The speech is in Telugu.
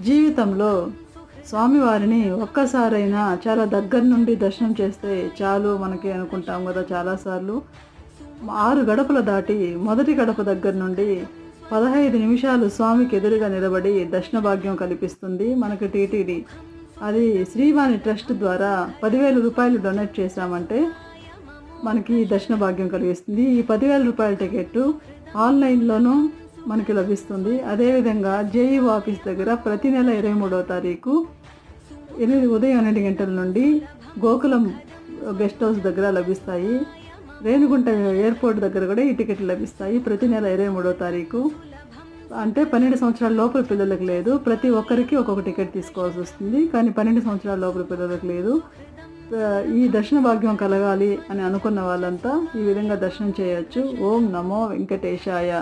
జీవితంలో స్వామివారిని ఒక్కసారైనా చాలా దగ్గర నుండి దర్శనం చేస్తే చాలు మనకి అనుకుంటాం కదా చాలాసార్లు. ఆరు గడపలు దాటి మొదటి గడప దగ్గర నుండి పదహైదు నిమిషాలు స్వామికి ఎదురుగా నిలబడి దర్శన భాగ్యం కల్పిస్తుంది మనకి టీటీడీ. అది శ్రీవాణి ట్రస్ట్ ద్వారా పదివేల రూపాయలు డొనేట్ చేశామంటే మనకి దర్శన భాగ్యం కలిగిస్తుంది. ఈ పదివేల రూపాయల టికెట్ ఆన్లైన్లోనూ మనకి లభిస్తుంది. అదేవిధంగా జేఈ ఆఫీస్ దగ్గర ప్రతి నెల ఇరవై మూడవ తారీఖు ఎనిమిది ఉదయం ఎనిమిది గంటల నుండి గోకులం గెస్ట్ హౌస్ దగ్గర లభిస్తాయి. రేణిగుంట ఎయిర్పోర్ట్ దగ్గర కూడా ఈ టికెట్లు లభిస్తాయి ప్రతి నెల ఇరవై మూడో తారీఖు. అంటే పన్నెండు సంవత్సరాల లోపల పిల్లలకు లేదు. ప్రతి ఒక్కరికి ఒక్కొక్క టికెట్ తీసుకోవాల్సి వస్తుంది. కానీ పన్నెండు సంవత్సరాల లోపల పిల్లలకు లేదు. ఈ దర్శన భాగ్యం కలగాలి అని అనుకున్న వాళ్ళంతా ఈ విధంగా దర్శనం చేయొచ్చు. ఓం నమో వెంకటేశాయ.